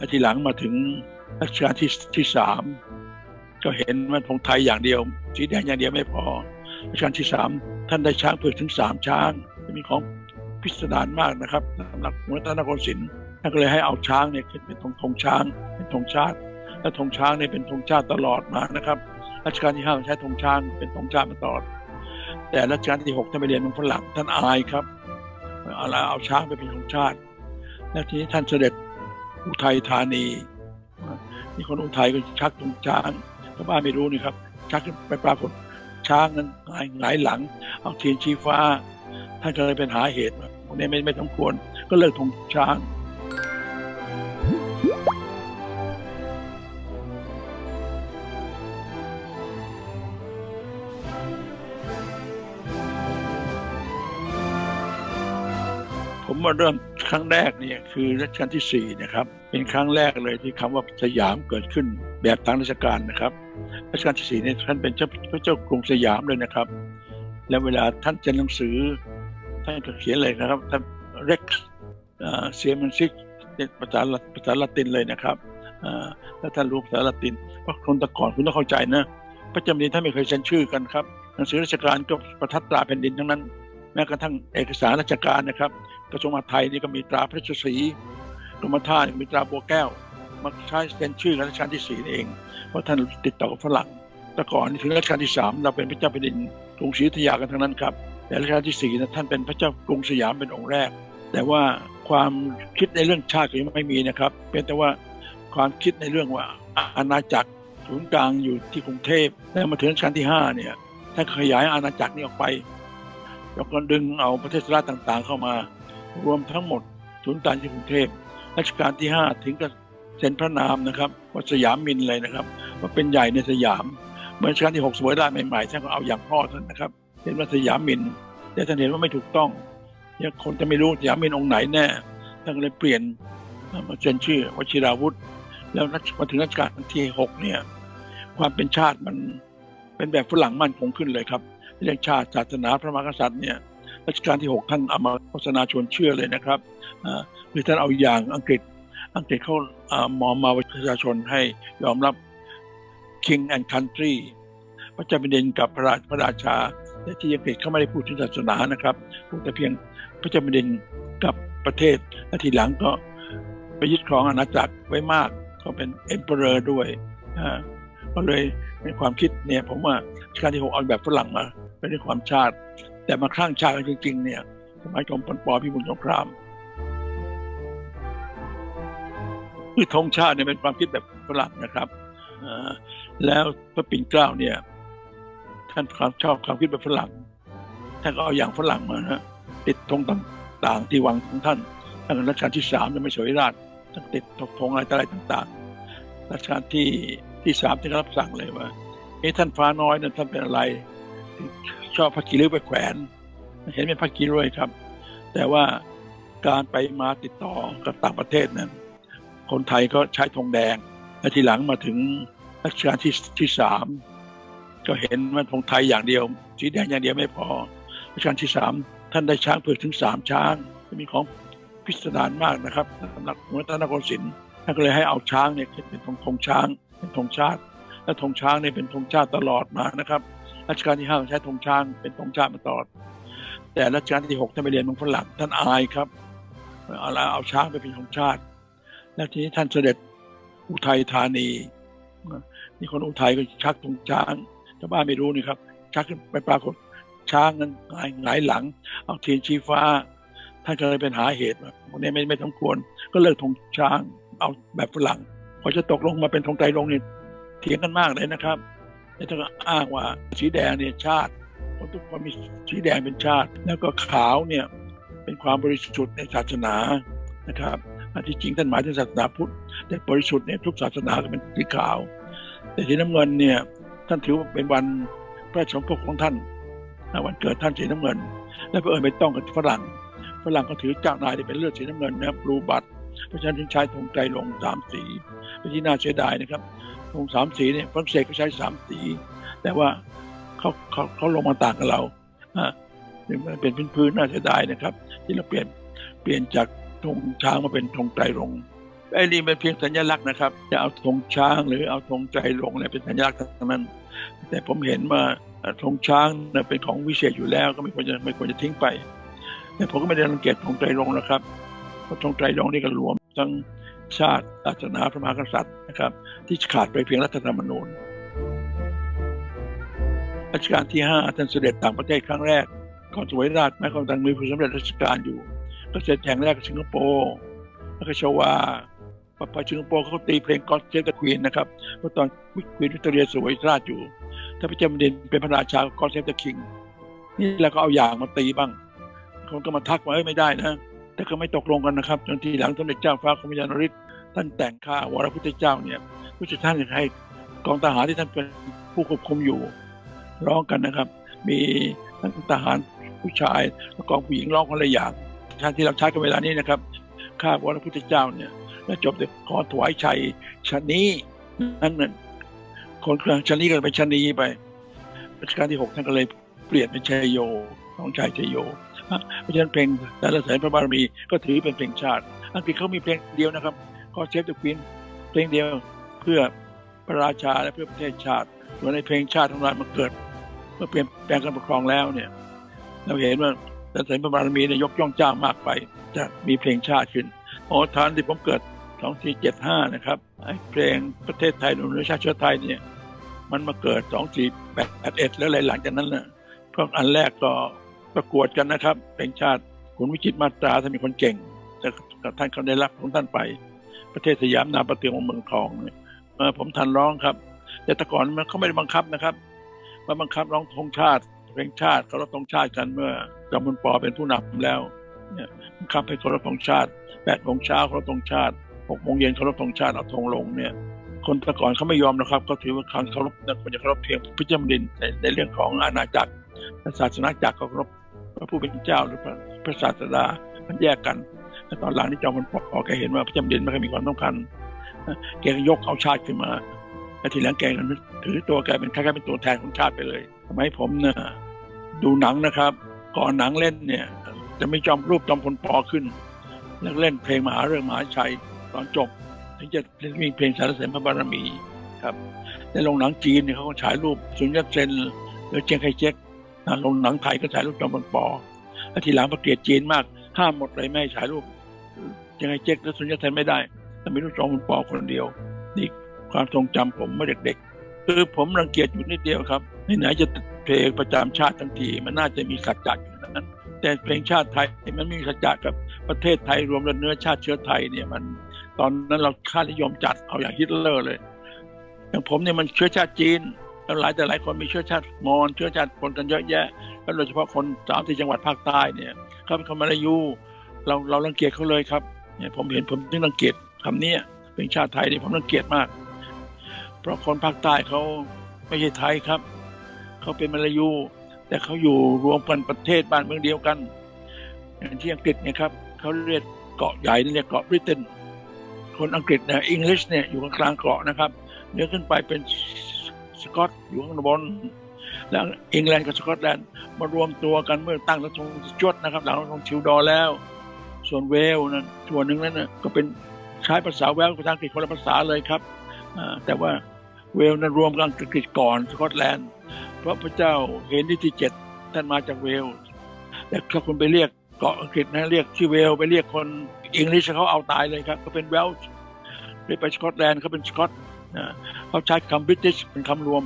และทีหลังมาถึงรัชกาลที่ที่สามก็เห็นว่าธงไทยอย่างเดียว สีแดงอย่างเดียวไม่พอรัชกาลที่สามท่านได้ช้างเผือกถึงสามช้างมีของพิสดารมากนะครับสำหรับหัวตนครศิลป์ท่านก็เลยให้เอาช้างเนี่ยขึ้นเป็นธงธงช้าง เป็นธงชาติ และธงช้างเนี่ยเป็นธงชาติตลอดมานะครับรัชกาลที่ห้าใช้ธงช้างเป็นธงชาติมาตลอด แต่รัชกาลที่หกท่านไปเรียนเมืองฝรั่งท่านอายครับเอาเอาช้างไปเป็นธงชาติ แล้วทีนี้ท่านเสด็จ อุทัยธานีนี่คนอุทัยก็ชักธงช้างชาวบ้านไม่รู้นี่ครับ ชักไปปรากฏช้างนั้นหงายหงายหลัง เอาเทียนชี้ฟ้าท่านก็เลยเป็นหาเหตุว่าคนนี้ไม่ไม่สมควรก็เลิกธงช้าง ผมมาเริ่มครั้งแรกเนี่ยคือรัชกาลที่สี่นะครับ เป็นครั้งแรกเลยที่คำว่าสยามเกิดขึ้นแบบทางราชการนะครับรัชกาลที่สี่เนี่ยท่านเป็นเจ้าพระเจ้ากรุงสยามเลยนะครับ แล้วเวลาท่านเขียนหนังสือ ท่านก็เขียนเลยนะครับท่านเร็กเซียมันซิกภาษาภาษาละตินเลยนะครับแล้วท่านรู้ภาษาละตินเพราะคนตะก่อนคุณต้องเข้าใจนะพระเจ้าแผ่นดินท่านไม่เคยเซ็นชื่อกันครับหนังสือราชการก็ประทับตราแผ่นดินทั้งนั้น แม้กระทั่งเอกสารราชการนะครับ กระทรวงมหาดไทยนี่ก็มีตราพระราชสีกรมท่ามีตราบัวแก้วมาใช้เป็นชื่อรัชกาลที่สี่เอง เพราะท่านติดต่อกับฝรั่งแต่ก่อนถึงรัชกาลที่สามเราเป็นพระเจ้าแผ่นดินกรุงศรีอยุธยากันทั้งนั้นครับ แต่รัชกาลที่สี่นะท่านเป็นพระเจ้ากรุงสยามเป็นองค์แรก แต่ว่าความคิดในเรื่องชาติก็ยังไม่มีนะครับเป็นแต่ว่าความคิดในเรื่องว่าอาณาจักรศูนย์กลางอยู่ที่กรุงเทพแล้วมาถึงรัชกาลที่ห้าเนี่ยท่านขยายอาณาจักรนี้ออกไปแล้วก็ดึงเอาประเทศราชต่างๆเข้ามา รวมทั้งหมดศูนย์กางที่กรุงเทพรัชกาลที่ห้าถึงกับเซ็นพระนามนะครับว่าสยามมินเลยนะครับว่าเป็นใหญ่ในสยามเมื่อรัชกาลที่หกสวยได้ใหม่ๆท่านก็เอาอย่างพ่อท่านนะครับเห็นว่าสยามมินแต่ท่านเห็นว่าไม่ถูกต้องเนี่ยคนจะไม่รู้สยามมินองค์ไหนแน่ท่านก็เลยเปลี่ยนมาเซ็นชื่อวชิราวุธ แล้วมาถึงรัชกาลที่หกเนี่ยความเป็นชาติมันเป็นแบบฝรั่งมั่นคงขึ้นเลยครับเรื่องชาติศาสนาพระมหากษัตริย์เนี่ย รัชกาลที่ 6 ท่านเอามาโฆษณาชวนเชื่อเลยนะครับคือท่านเอาอย่างอังกฤษอังกฤษเขามอมมาประชาชนให้ยอมรับ King and Country พระเจ้าแผ่นดินกับพระราชพระราชาแต่ที่อังกฤษเขาไม่ได้พูดถึงศาสนานะครับพูดแต่เพียงพระเจ้าแผ่นดินกับประเทศและทีหลังก็ไปยึดครองอาณาจักรไว้มากเขาเป็น Emperor ด้วยก็เลยในความคิดเนี่ยผมว่ารัชกาลที่หกเอาแบบฝรั่งมาเป็นความชาติ แต่มาคลั่งชาติจริงๆเนี่ยสมัยจอมพลปพิบูลสงครามคือธงชาติเนี่ยเป็นความคิดแบบฝรั่งนะครับแล้วพระปิ่นเกล้าเนี่ย ท่านความชอบความคิดแบบฝรั่งท่านก็เอาอย่างฝรั่งมานะติดธงต่างๆ ที่วังของท่านท่านรัชกาลที่สามจะไม่สวยราชท่านติดธงอะไรต่อะไรต่างๆรัชกาลที่ที่สามที่รับสั่งเลยว่าเอ้ท่านฟ้าน้อยนั้นท่านเป็นอะไร ชอบพระกีริ้วไปแขวน เห็นเป็นพระกีริ้วครับ แต่ว่าการไปมาติดต่อกับต่างประเทศนั้น คนไทยก็ใช้ธงแดง และทีหลังมาถึงรัชกาลที่ที่สามก็เห็นว่าธงไทยอย่างเดียว สีแดงอย่างเดียวไม่พอรัชกาลที่สามท่านได้ช้างเผือกถึงสามช้างมีของพิสดารมากนะครับสำหรับหัวตนครศิลป์ท่านก็เลยให้เอาช้างเนี่ยเป็นธงธงช้างเป็นธงชาติ และธงช้างเนี่ยเป็นธงชาติตลอดมานะครับ รัชกาลที่ห้าใช้ธงช้างเป็นธงชาติมาตลอด แต่รัชกาลที่หกท่านไปเรียนเมืองฝรั่งท่านอายครับเอาเอาช้างไปเป็นธงชาติ แล้วทีนี้ท่านเสด็จอุทัยธานีนี่คนอุทัยก็ชักธงช้างชาวบ้านไม่รู้นี่ครับ ชักขึ้นไปปรากฏช้างนั้นหงายหงายหลัง เอาเทียนชี้ฟ้าท่านก็เลยเป็นหาเหตุว่าคนนี้ไม่ไม่สมควร ก็เลิกธงช้างเอาแบบฝรั่งพอจะตกลงมาเป็นธงไตรลงนี่เถียงกันมากเลยนะครับ แล้วท่านก็อ้างว่าสีแดงเนี่ยชาติคนทุกคนมีสีแดงเป็นชาติ แล้วก็ขาวเนี่ยเป็นความบริสุทธิ์ในศาสนานะครับอันที่จริงท่านหมายถึงศาสนาพุทธแต่บริสุทธิ์เนี่ยทุกศาสนาก็เป็นสีขาว แต่สีน้ำเงินเนี่ยท่านถือว่าเป็นวันพระชนมพของท่านวันเกิดท่านสีน้ำเงิน และเพื่อไม่ต้องกับฝรั่งฝรั่งก็ถือเจ้านายเป็นเลือดสีน้ำเงินนะครับรูบัตเพราะฉะนั้นถึงใช้ธงใจลงสามสีเป็นที่น่าเสียดายนะครับ ธงสามสีเนี่ยฝรั่งเศสก็ใช้สามสี แต่ว่าเขาเขาเขาลงมาต่างกับเราอ่าเป็นพื้นๆน่าเสียดายนะครับ ที่เราเปลี่ยนเปลี่ยนจากธงช้างมาเป็นธงไตรรงไอ้นี่เป็นเพียงสัญลักษณ์นะครับ จะเอาธงช้างหรือเอาธงใจลงเนี่ยเป็นสัญลักษณ์ทั้งนั้น แต่ผมเห็นว่าเอ่อธงช้างเป็นของวิเศษอยู่แล้ว ก็ไม่ควรจะไม่ควรจะทิ้งไป แต่ผมก็ไม่ได้รังเกียจธงใจลงนะครับเพราะธงใจลงนี่ก็รวมทั้ง ชาติศาสนาพระมหากษัตริย์นะครับ ที่ขาดไปเพียงรัฐธรรมนูญรัชกาลที่ห้าท่านเสด็จต่างประเทศครั้งแรกก่อนสวยราชแม้ความดังมีผู้สำเร็จราชการอยู่ ก็เสร็จแห่งแรกสิงคโปร์แล้วก็ชวาพอไปสิงคโปร์เขาตีเพลงก็เชฟตะควีนนะครับเพราะตอนควีนวิตเรียสวยราชอยู่ ถ้าพระเจ้าแผ่นดินเป็นพระราชาก็เซฟตะคิง นี่แล้วก็เอาอย่างมาตีบ้าง คนก็มาทักว่าเอ้ยไม่ได้นะ แต่ก็ไม่ตกลงกันนะครับ จนทีหลังสมเด็จเจ้าฟ้ากรมยานริศท่านแต่งข้าวรพุทธเจ้าเนี่ยผู้ช่วยท่านให้กองทหารที่ท่านเป็นผู้ควบคุมอยู่ร้องกันนะครับ มีทั้งทหารผู้ชายและกองผู้หญิงร้องคนละอย่างท่านที่เราใช้กันเวลานี้นะครับข้าวรพุทธเจ้าเนี่ยแล้วจบด้วยขอถวายชัยชะนี้นั่นนั่นคนเครื่องชะนี้ก็เป็นชะนีไปรัชกาลที่หกท่านก็เลยเปลี่ยนเป็นชัยโยน้องชายชัยโย เพราะฉะนั้นเพลงสรรเสริญพระบารมีก็ถือเป็นเพลงชาติ อังกฤษเขามีเพลงเดียวนะครับก็เชฟเดอะควีนเพลงเดียวเพื่อพระราชาและเพื่อประเทศชาติส่วนในเพลงชาติของเรามันเกิด เมื่อเปลี่ยนแปลงการปกครองแล้วเนี่ย เราเห็นว่าสรรเสริญพระบารมีเนี่ยยกย่องเจ้ามากไป จะมีเพลงชาติขึ้นโอ้ทานที่ผมเกิด2475 นะครับไอ้เพลงประเทศไทยหนุนชาติเชื้อไทยเนี่ยมันมาเกิด 2481 แล้วหลังจากนั้นน่ะพวกอันแรกก็ ประกวดกันนะครับเพลงชาติคุณวิจิตรมาตราท่านเป็นคนเก่งแต่กับท่านเขาได้รับของท่านไป ประเทศสยามนาประเตืองของเมืองทองเนี่ยผมทันร้องครับ แต่แต่ก่อนมันเขาไม่ได้บังคับนะครับมาบังคับร้องธงชาติเพลงชาติเขาร้องธงชาติกันเมื่อจอมพลปอเป็นผู้นำแล้วเนี่ยบังคับให้เคารพธงชาติแปดโมงเช้าเคารพธงชาติหกโมงเย็นเคารพธงชาติเอาธงลงเนี่ยคนแต่ก่อนเขาไม่ยอมนะครับเขาถือว่าการเคารพนะควรจะเคารพเพียงพระเจ้าแผ่นดินในในเรื่องของอาณาจักรศาสนาจักรเคารพ พระผู้เป็นเจ้าหรือพระพระศาสดามันแยกกันแต่ตอนหลังที่จอมพลปอแกเห็นว่าพระเจ้าแผ่นดินไม่เคยมีความสำคัญแกยกเอาชาติขึ้นมาแล้วทีหลังแกก็ถือตัวแกเป็นคล้ายๆเป็นตัวแทนของชาติไปเลยทำให้ผมเนี่ยดูหนังนะครับ ก่อนหนังเล่นเนี่ย จะไม่จอมรูปจอมพลปอขึ้นแล้วเล่นเพลงมหาเรื่องมหาชัยตอนจบถึงจะมีเพลงสรรเสริญพระบารมีครับในโรงหนังจีนเนี่ยเขาก็ฉายรูปสุนยัตเซนหรือเจียงไคเจ๊ก นะโรงหนังไทยก็ฉายรูปจอมพลปอแล้วทีหลังพอเกลียดจีนมาก ห้ามหมดเลยไม่ฉายรูปเจียงไคเจ๊กและสุนยัตเซนไม่ได้แต่มีรูปจอมพลปอคนเดียว นี่ความทรงจำผมเมื่อเด็กๆ คือผมรังเกียจอยู่นิดเดียวครับไหนๆจะเพลงประจำชาติทั้งที มันน่าจะมีสัจจะอยู่นั้น แต่เพลงชาติไทยมันม่มีสัจจะกับประเทศไทยรวมแล้วเนื้อชาติเชื้อไทยเนี่ยมัน ตอนนั้นเราค่านิยมจัดเอาอย่างฮิตเลอร์เลยอย่างผมเนี่ยมันเชื้อชาติจีน แล้วหลายแต่หลายคนมีเชื้อชาติมอญเชื้อชาติคนกันเยอะแยะ แล้วโดยเฉพาะคนสามที่จังหวัดภาคใต้เนี่ยเขาเป็นคนมาลายูเราเรารังเกียจเขาเลยครับเนี่ยผมเห็นผมจึงรังเกียจคำนี้เป็นชาติไทยเนี่ยผมรังเกียจมาก เพราะคนภาคใต้เขาไม่ใช่ไทยครับเขาเป็นมาลายู แต่เขาอยู่รวมกันประเทศบ้านเมืองเดียวกัน อย่างที่อังกฤษเนี่ยครับเขาเรียกเกาะใหญ่นี่เรียกเกาะบริเตนคนอังกฤษเนี่ยอังกฤษเนี่ยอยู่กลางเกาะนะครับเนื้อขึ้นไปเป็น สกอตอยู่ข้างบนแล้วอังกฤษกับสกอตแลนด์มารวมตัวกันเมื่อตั้งรัฐธงจดนะครับ หลังรัฐธงชิวดอร์แล้ว ส่วนเวลนั้นส่วนหนึ่งนั้นนะก็เป็นใช้ภาษาเวลภาษาอังกฤษคนละภาษาเลยครับแต่ว่าเวลนั้นรวมกับอังกฤษก่อนสกอตแลนด์เพราะพระเจ้าเฮนรี่ที่เจ็ดท่านมาจากเวลแต่ถ้าคุณไปเรียกเกาะอังกฤษนะเรียกชื่อเวลไปเรียกคนอังกฤษเขาเอาตายเลยครับเขาเป็นเวลไปไปสกอตแลนด์เขาเป็นสกอต นะเขาใช้คำบริติชเป็นคำรวม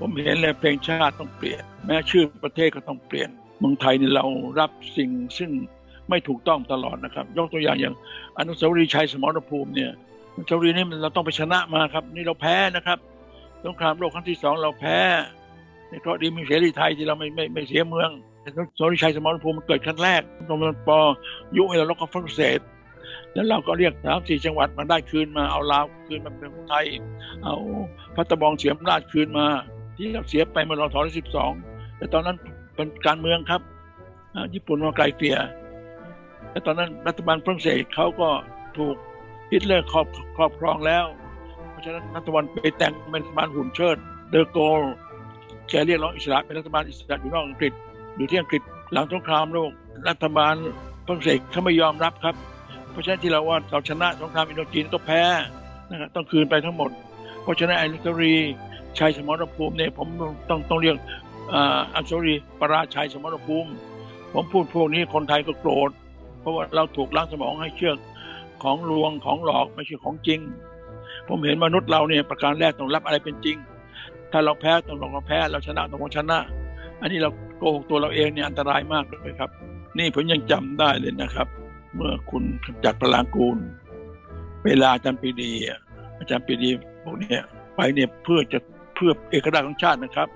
ผมเห็นเลยเพลงชาติต้องเปลี่ยน แม้ชื่อประเทศก็ต้องเปลี่ยน เมืองไทยนี่เรารับสิ่งซึ่งไม่ถูกต้องตลอดนะครับ ยกตัวอย่างอย่างอนุสาวรีย์ชัยสมรภูมิเนี่ยอนุสาวรีย์นี่มันเราต้องไปชนะมาครับ นี่เราแพ้นะครับสงครามโลกครั้งที่สองเราแพ้ในเคราะดีมีเสรีไทยที่เราไม่ไม่ไม่เสียเมืองอนุสาวรีย์ชัยสมรภูมิมันเกิดครั้งแรกตรงปอยุให้เราลบกับฝรั่งเศส แล้วเราก็เรียกสามสี่จังหวัดมาได้คืนมาเอาลาวคืนมาเป็นของไทย เอาพัตบองเสียมราชคืนมา ที่เราเสียไปเมื่อรอทอสิบสองแต่ตอนนั้นเป็นการเมืองครับญี่ปุ่นมาไกลเกลี่ยแต่ตอนนั้นรัฐบาลฝรั่งเศสเขาก็ถูกฮิตเลอร์ครอบครอบครองแล้ว เพราะฉะนั้นรัฐบาลไปแต่งเป็นรัฐบาลหุ่นเชิดเดอโกลแกเรียกร้องอิสระเป็นรัฐบาลอิสระอยู่นอกอังกฤษอยู่ที่อังกฤษหลังสงครามโลกรัฐบาลฝรั่งเศสเขาไม่ยอมรับครับ ราะฉะนั้นที่เราว่าเราชนะสงครามอินโดจีนก็แพ้นะครับต้องคืนไปทั้งหมด เพราะฉะนั้นไอ้นุตรีชัยสมรภูมิเนี่ยผมต้องต้องเรียกอ่าอันสรีปราชัยสมรภูมิ ผมพูดพวกนี้คนไทยก็โกรธ เพราะว่าเราถูกล้างสมองให้เชื่อของลวงของหลอกไม่ใช่ของจริง ผมเห็นมนุษย์เราเนี่ยประการแรกต้องรับอะไรเป็นจริง ถ้าเราแพ้ต้องเราแพ้ เราชนะต้องชนะ อันนี้เราโกหกตัวเราเองเนี่ยอันตรายมากเลยครับ นี่ผมยังจำได้เลยนะครับ เมื่อคุณจัดพลางกูล เวลาอาจารย์ปีดีอาจารย์ปีดีพวกนี้ไปเนี่ยเพื่อจะเพื่อเอกราชของชาตินะครับ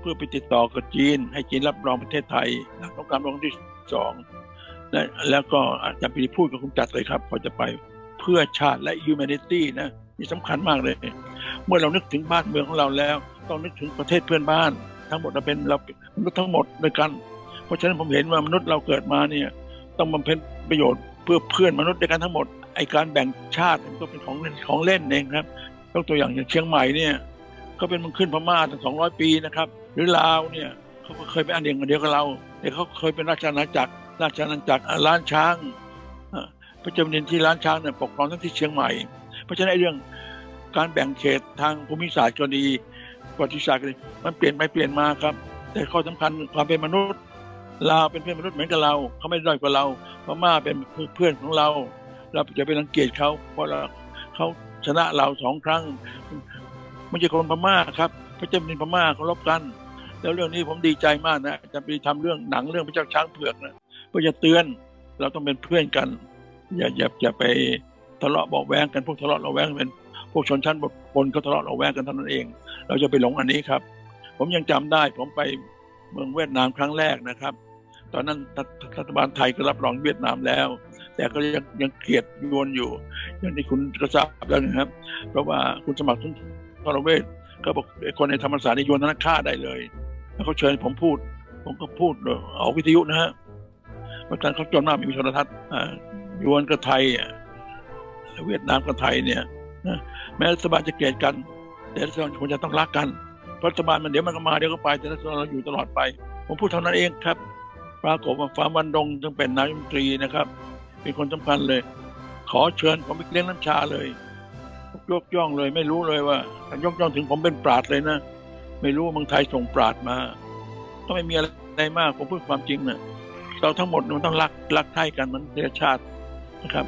เพื่อไปติดต่อกับจีน ให้จีนรับรองประเทศไทยหลังสงครามโลกครั้งที่สองและแล้วก็อาจารย์ปีดีพูดกับคุณจัดเลยครับพอจะไปเพื่อชาติและ humanity นะนี่สำคัญมากเลย เมื่อเรานึกถึงบ้านเมืองของเราแล้ว ต้องนึกถึงประเทศเพื่อนบ้าน ทั้งหมดเราเป็นเรามนุษย์ทั้งหมดด้วยกัน เพราะฉะนั้นผมเห็นว่ามนุษย์เราเกิดมาเนี่ย ต้องบำเพ็ญประโยชน์เพื่อเพื่อนมนุษย์ด้วยกันทั้งหมดไอการแบ่งชาติมันก็เป็นของเล่นของเล่นเองครับยกตัวอย่างอย่างเชียงใหม่เนี่ยก็เป็นมันขึ้นพม่าตั้งสองร้อยปีนะครับ หรือลาวเนี่ยเขาก็เคยเป็นอันเดียวกันเดียวกับเราแต่เขาเคยเป็นราชอาณาจักรราชอาณาจักรล้านช้างพระเจ้าแผ่นดินที่ล้านช้างเนี่ยปกครองทั้งที่เชียงใหม่ เพราะฉะนั้นไอเรื่องการแบ่งเขตทางภูมิศาสตร์ก็ดีประวัติศาสตร์ก็ดีมันเปลี่ยนไปเปลี่ยนมาครับ แต่ข้อสำคัญความเป็นมนุษย์ ลาวเป็นเพื่อนมนุษย์เหมือนกับเรา เขาไม่ด้อยกว่าเราพม่าเป็นเพื่อนของเรา เราจะไปรังเกียจเขาเพราะเราเขาชนะเราสองครั้งไม่ใช่คนพม่าครับพระเจ้าแผ่นดินพม่าเขารบกัน แล้วเรื่องนี้ผมดีใจมากนะจะไปทำเรื่องหนังเรื่องพระเจ้าช้างเผือกนะเพื่อจะเตือนเราต้องเป็นเพื่อนกัน อย่าอย่าอย่าไปทะเลาะเบาะแวงกันพวกทะเลาะเบาแวงเป็นพวกชนชั้นบนก็ทะเลาะเบาะแวงกันเท่านั้นเอง เราจะไปหลงอันนี้ครับ ผมยังจำได้ผมไปเมืองเวียดนามครั้งแรกนะครับ ตอนนั้นรัฐบาลไทยก็รับรองเวียดนามแล้ว แต่ก็ยังยังเกลียดยวนอยู่ อย่างที่คุณกระทราบแล้วนะครับ เพราะว่าคุณสมัครทุนทรเวชก็บอกไอ้คนในธรรมศาสตร์ในยวนนั้นฆ่าได้เลย แล้วเขาเชิญผมพูด ผมก็พูดออกวิทยุนะฮะเพราะฉะนั้นเขาจนมากมีโทรทัศน์ยวนกับไทยเวียดนามกับไทยเนี่ยนะแม้รัฐบาลจะเกลียดกัน แต่รัฐบาลควรจะต้องรักกันเพราะรัฐบาลมันเดี๋ยวมันก็มาเดี๋ยวก็ไปแต่รัฐบาลเราอยู่ตลอดไป ผมพูดเท่านั้นเองครับ ปรากฏว่าฟ้าวันดงจึงเป็นนายมนตรีนะครับ เป็นคนสำคัญเลย ขอเชิญผมไปเลี้ยงน้ำชาเลยยกย่องเลย ไม่รู้เลยว่า ยกย่องถึงผมเป็นปราดเลยนะ ไม่รู้ว่าเมืองไทยส่งปราดมาก็ไม่มีอะไรมากผมพูดความจริงนะเราทั้งหมดมันต้องรักรักไทยกันมันเชื้อชาตินะครับ